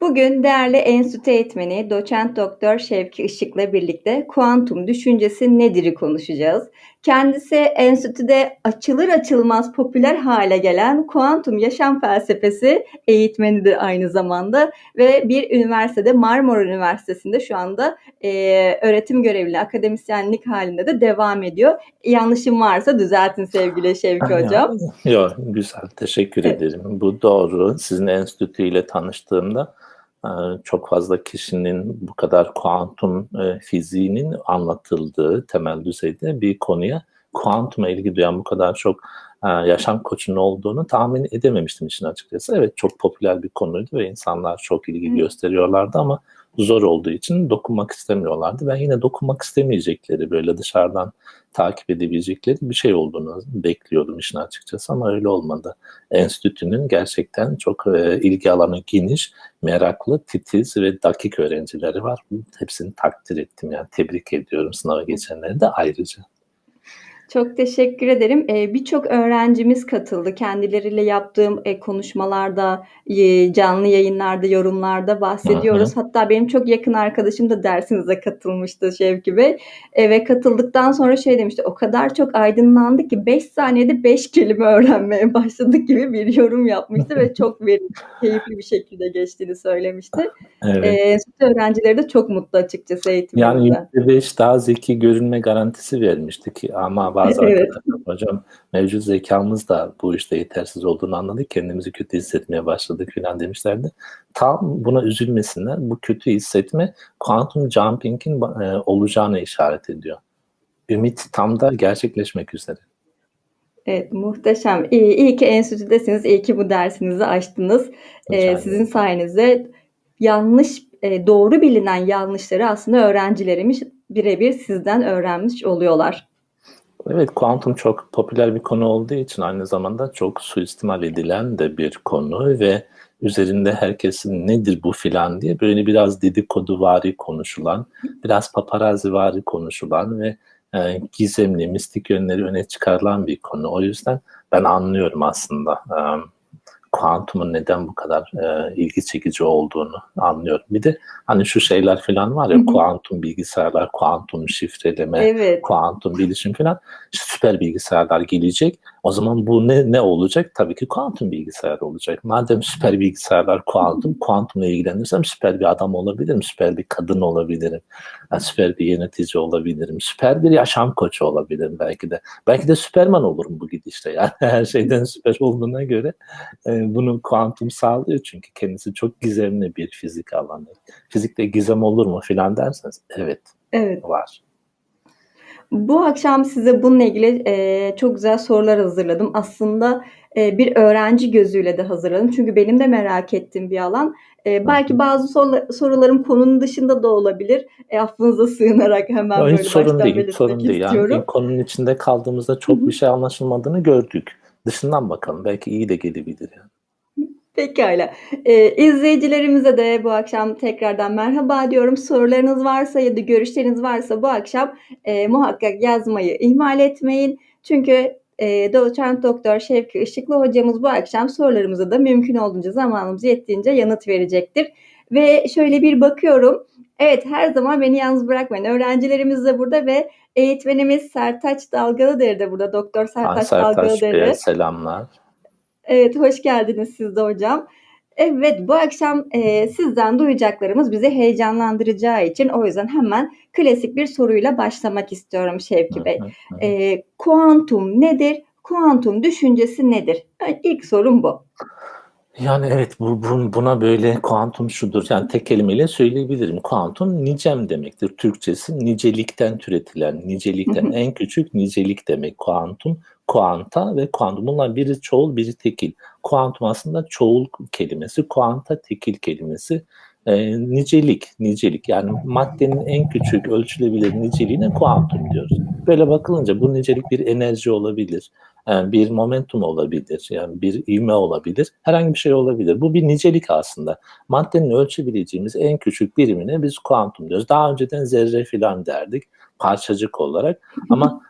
Bugün değerli enstitü eğitmeni Doçent Doktor Şevki Işık'la birlikte kuantum düşüncesi nedir'i konuşacağız. Kendisi enstitüde açılır açılmaz popüler hale gelen kuantum yaşam felsefesi eğitmenidir aynı zamanda ve bir üniversitede Marmara Üniversitesi'nde şu anda e, öğretim görevli akademisyenlik halinde de devam ediyor. Yanlışım varsa düzeltin sevgili Şevki Hocam. Yok güzel teşekkür Evet. ederim. Bu doğru. Sizin enstitüyle tanıştığımda çok fazla kişinin bu kadar kuantum e, fiziğinin anlatıldığı temel düzeyde bir konuya kuantuma ilgi duyan bu kadar çok e, yaşam koçunun olduğunu tahmin edememiştim işin açıkçası. Evet çok popüler bir konuydu ve insanlar çok ilgi gösteriyorlardı ama zor olduğu için dokunmak istemiyorlardı. Ben yine dokunmak istemeyecekleri böyle dışarıdan takip edebilecekleri bir şey olduğunu bekliyordum işin açıkçası ama öyle olmadı. Enstitünün gerçekten çok e, ilgi alanı geniş, meraklı, titiz ve dakik öğrencileri var. Hepsini takdir ettim yani tebrik ediyorum sınava geçenleri de ayrıca. Çok teşekkür ederim. Eee, birçok öğrencimiz katıldı. Kendileriyle yaptığım, eee, konuşmalarda, eee, canlı yayınlarda, yorumlarda bahsediyoruz. Hatta benim çok yakın arkadaşım da dersinize katılmıştı Şevki Bey. Ve katıldıktan sonra şey demişti, "O kadar çok aydınlandık ki 5 saniyede 5 kelime öğrenmeye başladık." gibi bir yorum yapmıştı ve çok verimli, keyifli bir şekilde geçtiğini söylemişti. Evet. Enstitü öğrencileri de çok mutlu açıkçası Yani eğitimimizden. %5 daha zeki görünme garantisi vermişti ki ama bazı Evet. arkadaşlar hocam mevcut zekamız da bu işte yetersiz olduğunu anladık. Kendimizi kötü hissetmeye başladık filan demişlerdi. Tam buna üzülmesinler. Bu kötü hissetme quantum jumping'in e, olacağına işaret ediyor. Ümit tam da gerçekleşmek üzere. Evet, muhteşem. İyi, iyi ki enstitüdesiniz. İyi ki bu dersinizi açtınız. Ederim. sizin sayenizde yanlış, eee, doğru bilinen yanlışları aslında öğrencilerimiz birebir sizden öğrenmiş oluyorlar. Evet, kuantum çok popüler bir konu olduğu için aynı zamanda çok suistimal edilen de bir konu ve üzerinde herkesin nedir bu filan diye böyle biraz dedikoduvari konuşulan, biraz paparazzivari konuşulan ve e, gizemli, mistik yönleri öne çıkarılan bir konu. O yüzden ben anlıyorum aslında e, kuantumun neden bu kadar e, ilgi çekici olduğunu anlıyorum. Bir de hani şu şeyler filan var ya hı. kuantum bilgisayarlar, kuantum şifreleme, Evet. kuantum bilişim işte süper bilgisayarlar gelecek. O zaman bu ne ne olacak? Tabii ki kuantum bilgisayar olacak. Madem süper bilgisayarlar kuantum, kuantumla ilgilenirsem süper bir adam olabilirim, süper bir kadın olabilirim, yani süper bir yönetici olabilirim, süper bir yaşam koçu olabilirim belki de. Belki de süperman olurum bu gidişte. Yani her şeyden süper olduğuna göre e, bunu kuantum sağlıyor çünkü kendisi çok gizemli bir fizik alanı. Fizikte gizem olur mu filan derseniz evet Evet. var. Bu akşam size bununla ilgili, eee, çok güzel sorular hazırladım. Aslında, eee, bir öğrenci gözüyle de hazırladım. Çünkü benim de merak ettiğim bir alan. Hı belki bazı sorularım konunun dışında da olabilir. Eee, affınıza sığınarak hemen hiç böyle sorun baştan değil, belirtmek sorun değil. Yani istiyorum. konunun içinde kaldığımızda çok bir şey anlaşılmadığını gördük. Dışından bakalım belki iyi de gelebilir yani. Pekâlâ. Eee, izleyicilerimize de bu akşam tekrardan merhaba diyorum. Sorularınız varsa ya da görüşleriniz varsa bu akşam, eee, muhakkak yazmayı ihmal etmeyin. Çünkü, eee, Doçent Doktor Şevki Işıklı hocamız bu akşam sorularımıza da mümkün olduğunca, zamanımız yettiğince yanıt verecektir. Ve şöyle bir bakıyorum. Evet, her zaman beni yalnız bırakmayın. Öğrencilerimiz de burada ve eğitmenimiz Sertaç Dalgalıdere de burada. Doktor Sertaç Sertaç Dalgalıdere. selamlar. Evet, hoş geldiniz siz de hocam. Evet, bu akşam, eee, sizden duyacaklarımız bizi heyecanlandıracağı için o yüzden hemen klasik bir soruyla başlamak istiyorum Şevki Bey. Eee, kuantum nedir? Kuantum düşüncesi nedir? Evet, ilk sorum bu. Yani evet bu, bu- buna böyle kuantum şudur. Yani tek kelimeyle söyleyebilirim. Kuantum nicem demektir. Türkçesi nicelikten türetilen, nicelikten en küçük nicelik demek. Kuantum, kuanta ve kuantum. Bunlar biri çoğul, biri tekil. Kuantum aslında çoğul kelimesi, kuanta tekil kelimesi. Ee, nicelik, nicelik. Yani maddenin en küçük ölçülebilir niceliğine kuantum diyoruz. Böyle bakılınca bu nicelik bir enerji olabilir, e, bir momentum olabilir, yani bir ivme olabilir, herhangi bir şey olabilir. Bu bir nicelik aslında. Maddenin ölçebileceğimiz en küçük birimine biz kuantum diyoruz. Daha önceden zerre filan derdik, parçacık olarak. Ama e,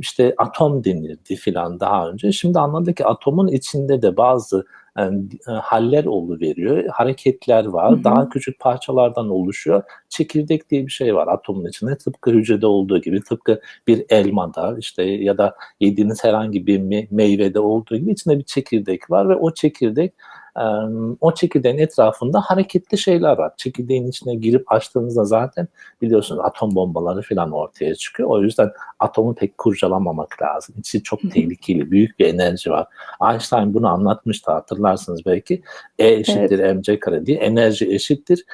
işte atom denirdi filan daha önce. Şimdi anladık ki atomun içinde de bazı Yani, haller oluveriyor, hareketler var, hı. daha küçük parçalardan oluşuyor. Çekirdek diye bir şey var atomun içinde. Tıpkı hücrede olduğu gibi, tıpkı bir elmada, işte, ya da yediğiniz herhangi bir me meyvede olduğu gibi içinde bir çekirdek var ve o çekirdek, o çekirdeğin etrafında hareketli şeyler var. Çekirdeğin içine girip açtığınızda zaten biliyorsunuz atom bombaları filan ortaya çıkıyor. O yüzden atomu pek kurcalamamak lazım. İçi çok tehlikeli, büyük bir enerji var. Einstein bunu anlatmıştı hatırlarsınız belki. E eşittir Evet. mc kare diye. Enerji eşittir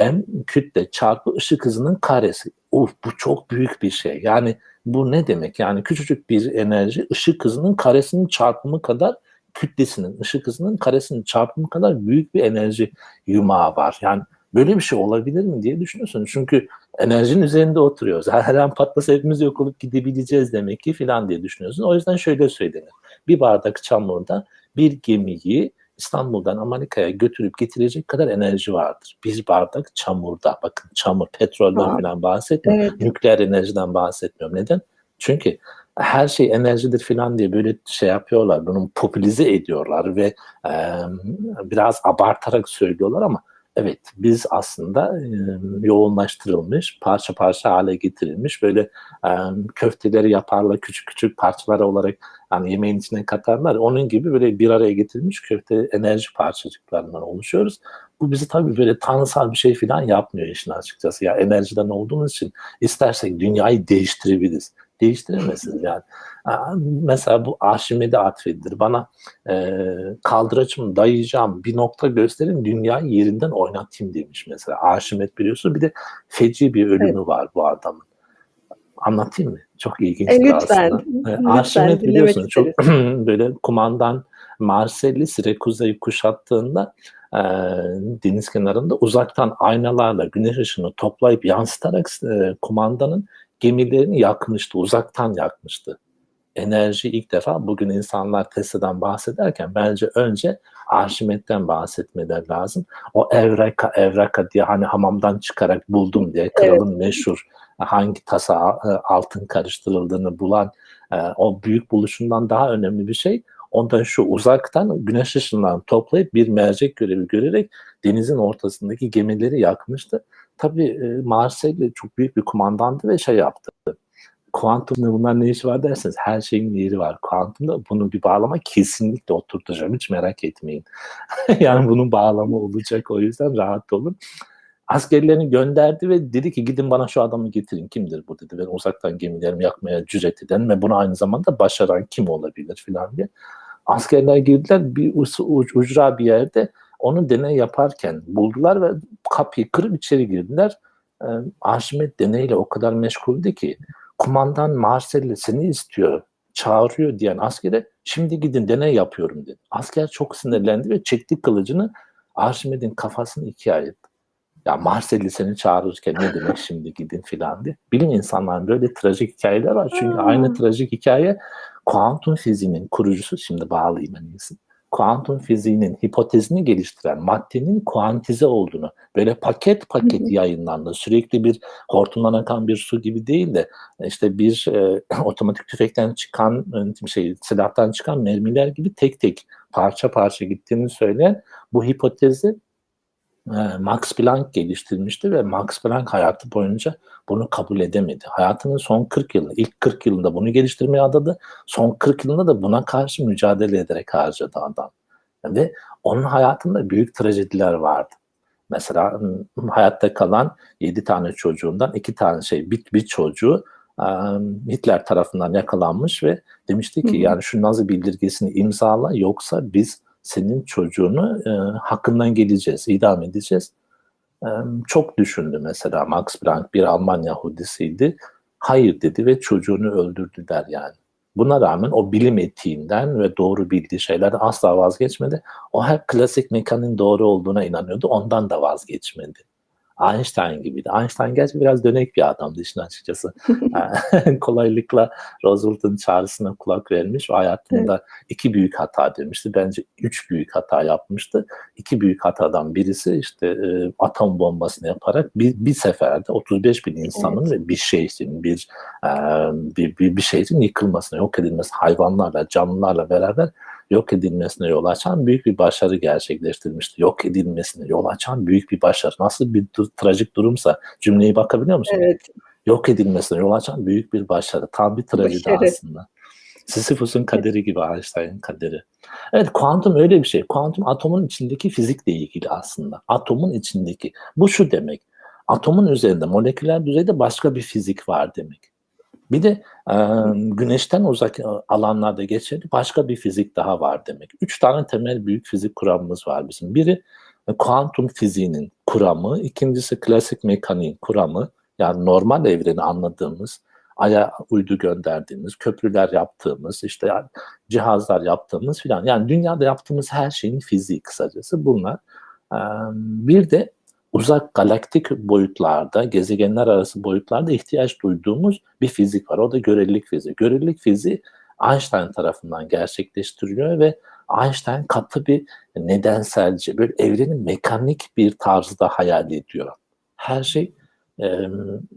m kütle çarpı ışık hızının karesi. Uf, bu çok büyük bir şey. Yani bu ne demek? Yani küçücük bir enerji ışık hızının karesinin çarpımı kadar kütlesinin, ışık hızının karesinin çarpımı kadar büyük bir enerji yumağı var. Yani böyle bir şey olabilir mi diye düşünüyorsunuz. Çünkü enerjinin üzerinde oturuyoruz. Her an patlasa hepimiz yok olup gidebileceğiz demek ki filan diye düşünüyorsunuz. O yüzden şöyle söylenir. Bir bardak çamurda bir gemiyi İstanbul'dan Amerika'ya götürüp getirecek kadar enerji vardır. Bir bardak çamurda. Bakın çamur, petrolden Wow. filan bahsetmiyorum. Evet. Nükleer enerjiden bahsetmiyorum. Neden? Çünkü her şey enerjidir filan diye böyle şey yapıyorlar. Bunu popülize ediyorlar ve emm, biraz abartarak söylüyorlar ama evet biz aslında, emm, yoğunlaştırılmış, parça parça hâle getirilmiş böyle, emm, köfteleri yaparlar küçük küçük parçalar olarak, hani, yemeğin içine katarlar. Onun gibi böyle bir araya getirilmiş köfte enerji parçacıklarından oluşuyoruz. Bu bizi tabii böyle tanrısal bir şey filan yapmıyor işin açıkçası. Ya enerjiden olduğumuz için istersek dünyayı değiştirebiliriz. Değiştiremezsiniz yani. Mesela bu Arşimed'e atfedilir. Bana, eee, kaldıraçımı dayayacağım bir nokta gösterin, dünyayı yerinden oynatayım demiş mesela. Arşimed biliyorsunuz. Bir de feci bir ölümü Evet. var bu adamın. Anlatayım mı? Çok E, ilginçtir lütfen, aslında. Eee, lütfen Arşimed dinlemek biliyorsunuz çok böyle kumandan Marsilya, Siraküs'ü kuşattığında, eee, deniz kenarında uzaktan aynalarla güneş ışığını toplayıp yansıtarak eee, kumandanın gemilerini yakmıştı, uzaktan yakmıştı. Enerji ilk defa bugün insanlar Tesla'dan bahsederken bence önce Arşimed'den bahsetmeleri lazım. O Evreka, Evreka diye hani hamamdan çıkarak buldum diye Evet. kralın meşhur hangi tasa eee, altın karıştırıldığını bulan, eee, o büyük buluşundan daha önemli bir şey, o da şu: Uzaktan güneş ışınlarını toplayıp bir mercek görevi görerek denizin ortasındaki gemileri yakmıştı. Tabii, eee, Marsilya çok büyük bir kumandandı ve şey yaptı, kuantumla bunların ne işi var derseniz her şeyin yeri var. Kuantumda bunu bir bağlama kesinlikle oturtacağım, hiç merak etmeyin. Yani bunun bağlamı olacak o yüzden rahat olun. Askerlerini gönderdi ve dedi ki gidin bana şu adamı getirin. Kimdir bu dedi. Ben uzaktan gemilerimi yakmaya cüret eden ve bunu aynı zamanda başaran kim olabilir filan diye. Askerler girdiler bir ucra bir yerde onu deney yaparken buldular ve kapıyı kırıp içeri girdiler. Eee, Arşimed deneyle o kadar meşguldü ki kumandan Marsilya seni istiyor, çağırıyor diyen askere şimdi gidin deney yapıyorum dedi. Asker çok sinirlendi ve çekti kılıcını Arşimed'in kafasını ikiye ayırdı. Ya Marsilya seni çağırırken ne demek şimdi gidin filan diye. Bilim insanlarının böyle trajik hikâyeler var. Çünkü aynı trajik hikâye kuantum fiziğinin kurucusu, şimdi bağlayayım en iyisi. Kuantum fiziğinin hipotezini geliştiren maddenin kuantize olduğunu, böyle paket paket hı. yayınlandı. Sürekli bir hortumdan akan bir su gibi değil de işte bir, eee, otomatik tüfekten çıkan, ııı, şey silahtan çıkan mermiler gibi tek tek, parça parça gittiğini söyleyen bu hipotezi, Max Planck geliştirmişti ve Max Planck hayatı boyunca bunu kabul edemedi. Hayatının son 40 yılını, ilk 40 yılında bunu geliştirmeye adadı. Son 40 yılını da buna karşı mücadele ederek harcadı adam ve onun hayatında büyük trajediler vardı. Mesela, hayatta kalan 7 tane çocuğundan 2 tane şey, bir bir çocuğu, Hitler tarafından yakalanmış ve demişti ki yani şu Nazi bildirgesini imzala yoksa biz senin çocuğunu, eee, hakkından geleceğiz, idam edeceğiz. Emm, çok düşündü mesela Max Planck bir Alman Yahudisiydi. Hayır dedi ve çocuğunu öldürdüler yani. Buna rağmen o bilim etiğinden ve doğru bildiği şeylerden asla vazgeçmedi. O hep klasik mekaniğin doğru olduğuna inanıyordu. Ondan da vazgeçmedi. Einstein gibiydi. Einstein gerçi biraz dönek bir adamdı işin açıkçası. Kolaylıkla Roosevelt'ın çağrısına kulak vermiş ve Evet. hayatında 2 büyük hata demişti. Bence 3 büyük hata yapmıştı. 2 büyük hatadan birisi işte, eee, atom bombasını yaparak bir bir seferde 35.000 insanın Evet. ve bir şehrin, bir, eee, bir bir bir şehrin yıkılmasına, yok edilmesine, hayvanlarla, canlılarla beraber yok edilmesine yol açan büyük bir başarı gerçekleştirmişti. Yok edilmesine yol açan büyük bir başarı. Nasıl bir dur- trajik durumsa cümleyi bakabiliyor musun? Evet. Yok edilmesine yol açan büyük bir başarı. Tam bir trajedi Başarı. aslında. Sisyphus'un kaderi gibi Einstein'ın kaderi. Evet kuantum öyle bir şey. Kuantum atomun içindeki fizikle ilgili aslında. Atomun içindeki. Bu şu demek. Atomun üzerinde moleküler düzeyde başka bir fizik var demek. Bir de e, güneşten uzak alanlarda geçerli başka bir fizik daha var demek. Üç tane temel büyük fizik kuramımız var bizim. Biri e, kuantum fiziğinin kuramı, ikincisi klasik mekaniğin kuramı, yani normal evreni anladığımız, aya uydu gönderdiğimiz, köprüler yaptığımız, işte yani cihazlar yaptığımız filan. Yani dünyada yaptığımız her şeyin fiziği kısacası bunlar. Bir de uzak galaktik boyutlarda, gezegenler arası boyutlarda ihtiyaç duyduğumuz bir fizik var. O da görelilik fiziği. Görelilik fiziği Einstein tarafından gerçekleştiriliyor ve Einstein katı bir nedenselci, böyle evreni mekanik bir tarzda hayal ediyor. Her şey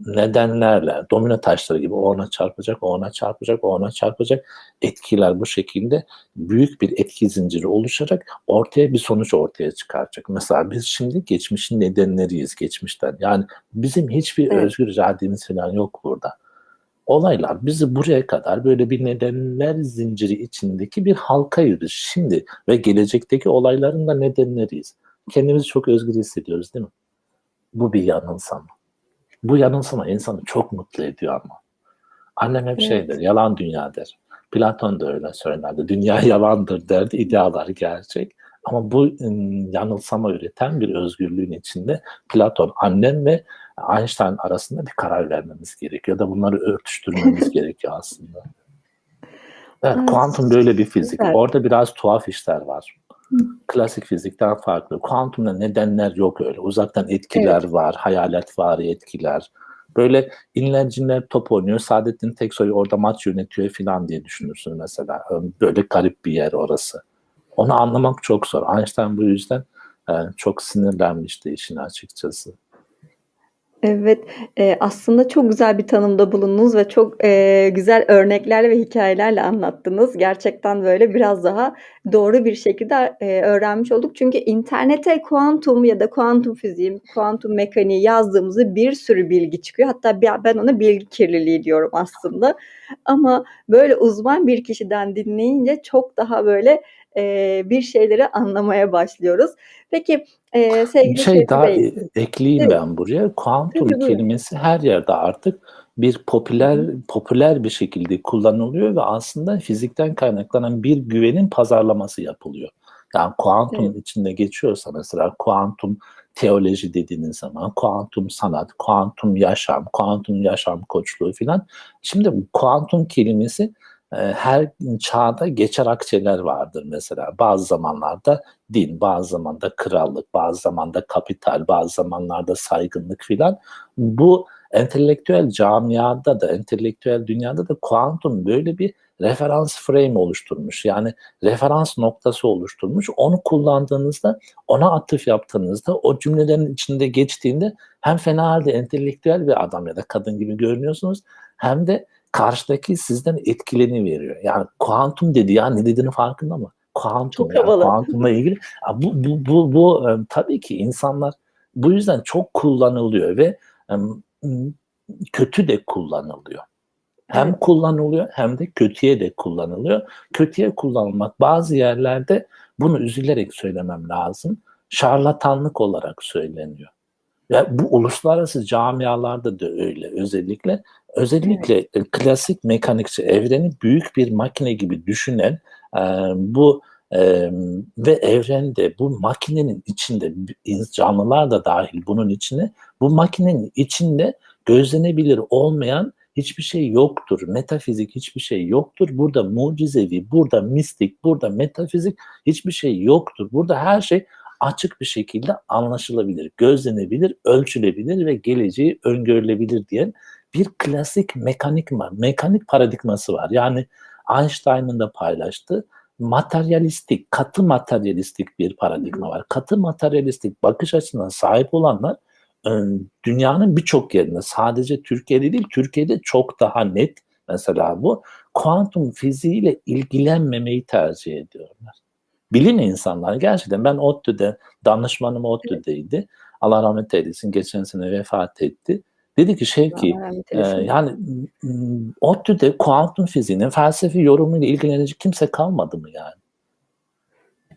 nedenlerle, domino taşları gibi o ona çarpacak, o ona çarpacak, o ona çarpacak etkiler bu şekilde büyük bir etki zinciri oluşarak ortaya bir sonuç ortaya çıkaracak. Mesela biz şimdi geçmişin nedenleriyiz geçmişten. Yani bizim hiçbir Evet. özgür irademiz falan yok burada. Olaylar bizi buraya kadar böyle bir nedenler zinciri içindeki bir halkayız şimdi ve gelecekteki olayların da nedenleriyiz. Kendimizi çok özgür hissediyoruz değil mi? Bu bir yanılsama. Bu yanılsama insanı çok mutlu ediyor ama. Annem hep Evet. şey der, yalan dünya der. Platon da öyle söylerdi. Dünya yalandır derdi, idealar gerçek. Ama bu yanılsama üreten bir özgürlüğün içinde Platon, annem ve Einstein arasında bir karar vermemiz gerekiyor. Ya da bunları örtüştürmemiz gerekiyor aslında. Evet, kuantum böyle bir fizik. Orada biraz tuhaf işler var. Klasik fizikten farklı. Kuantumda nedenler yok öyle. Uzaktan etkiler var, hayalet var etkiler. Böyle inler cinler top oynuyor. Saadettin Teksoy orada maç yönetiyor falan diye düşünürsün mesela. Böyle garip bir yer orası. Onu anlamak çok zor. Einstein bu yüzden e, çok sinirlenmişti işin açıkçası. Evet, eee, aslında çok güzel bir tanımda bulundunuz ve çok, eee, güzel örneklerle ve hikâyelerle anlattınız. Gerçekten böyle biraz daha doğru bir şekilde, eee, öğrenmiş olduk. Çünkü internete kuantum ya da kuantum fiziği, kuantum mekaniği yazdığımızda bir sürü bilgi çıkıyor. Hatta ben ona bilgi kirliliği diyorum aslında. Ama böyle uzman bir kişiden dinleyince çok daha böyle, eee, bir şeyleri anlamaya başlıyoruz. Peki, Bir sevgili şey Seyfi daha Bey e ekleyeyim Evet. ben buraya. Kuantum kelimesi her yerde artık bir popüler popüler bir şekilde kullanılıyor ve aslında fizikten kaynaklanan bir güvenin pazarlaması yapılıyor. Yani kuantum Evet. içinde geçiyorsa mesela kuantum teoloji dediğiniz zaman kuantum sanat, kuantum yaşam, kuantum yaşam koçluğu filan. Şimdi kuantum kelimesi, eee, her çağda geçer akçeler vardır mesela. Bazı zamanlarda din, bazı zamanda krallık, bazı zamanda kapital, bazı zamanlarda saygınlık filan. Bu entelektüel camiada da, entelektüel dünyada da kuantum böyle bir referans frame oluşturmuş. Yani referans noktası oluşturmuş. Onu kullandığınızda, ona atıf yaptığınızda, o cümlelerin içinde geçtiğinde hem fena halde entelektüel bir adam ya da kadın gibi görünüyorsunuz hem de karşıdaki sizden etkileniveriyor. Yani kuantum dedi ya ne dediğinin farkında mı? Kuantum ya kuantumla ilgili. Bu bu bu bu emm, tabii ki insanlar bu yüzden çok kullanılıyor ve kötü de kullanılıyor. Hem Evet. kullanılıyor hem de kötüye de kullanılıyor. Kötüye kullanılmak bazı yerlerde bunu üzülerek söylemem lazım. Şarlatanlık olarak söyleniyor. Ya bu uluslararası camialarda da öyle özellikle. Evet. Özellikle e, klasik mekanikçi evreni büyük bir makine gibi düşünen eee, bu emm, ve evrende bu makinenin içinde canlılar da dâhil bunun içine, bu makinenin içinde gözlenebilir olmayan hiçbir şey yoktur. Metafizik hiçbir şey yoktur. Burada mucizevi, burada mistik, burada metafizik hiçbir şey yoktur. Burada her şey açık bir şekilde anlaşılabilir, gözlenebilir, ölçülebilir ve geleceği öngörülebilir diyen bir klasik mekanikma, mekanik paradigması var. Yani Einstein'ın da paylaştığı materyalistik, katı materyalistik bir paradigma var. Katı materyalistik bakış açısına sahip olanlar, dünyanın birçok yerinde sadece Türkiye'de değil, Türkiye'de çok daha net mesela bu. Kuantum fiziğiyle ilgilenmemeyi tercih ediyorlar. Bilim insanlar gerçekten ben ODTÜ'de danışmanım ODTÜ'deydi. Allah rahmet eylesin geçen sene vefat etti. Dedi ki Allah rahmet e, yani ODTÜ'de kuantum fiziğinin felsefi yorumuyla ilgilenecek kimse kalmadı mı yani?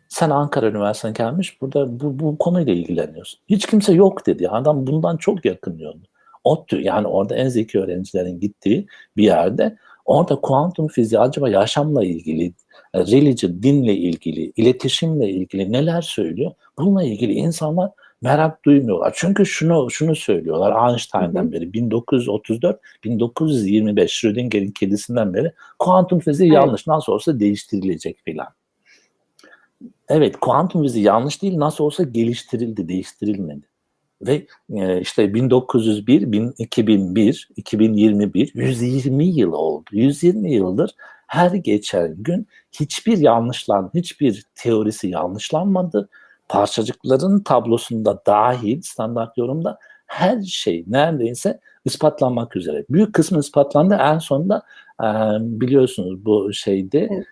Sen Ankara Üniversitesi'ne gelmiş burada bu, bu konuyla ilgileniyorsun. Hiç kimse yok dedi. Adam bundan çok yakınıyordu. ODTÜ yani orada en zeki öğrencilerin gittiği bir yerde orada kuantum fiziği acaba yaşamla ilgili, religion, dinle ilgili, iletişimle ilgili neler söylüyor? Bununla ilgili insanlar merak duymuyorlar. Çünkü şunu şunu söylüyorlar Einstein'dan Hı hı. beri 1934 1925 Schrödinger'in kedisinden beri kuantum fiziği Evet. yanlış nasıl olsa değiştirilecek filan. Evet kuantum fiziği yanlış değil nasıl olsa geliştirildi değiştirilmedi. Ve e, işte 1901, bin- 2001, 2021 120 yıl oldu. 120 yıldır her geçen gün hiçbir yanlışlan, hiçbir teorisi yanlışlanmadı. Parçacıkların tablosunda dahil standart yorumda her şey neredeyse ispatlanmak üzere. Büyük kısmı ispatlandı. En sonunda e, biliyorsunuz bu şeyde Evet.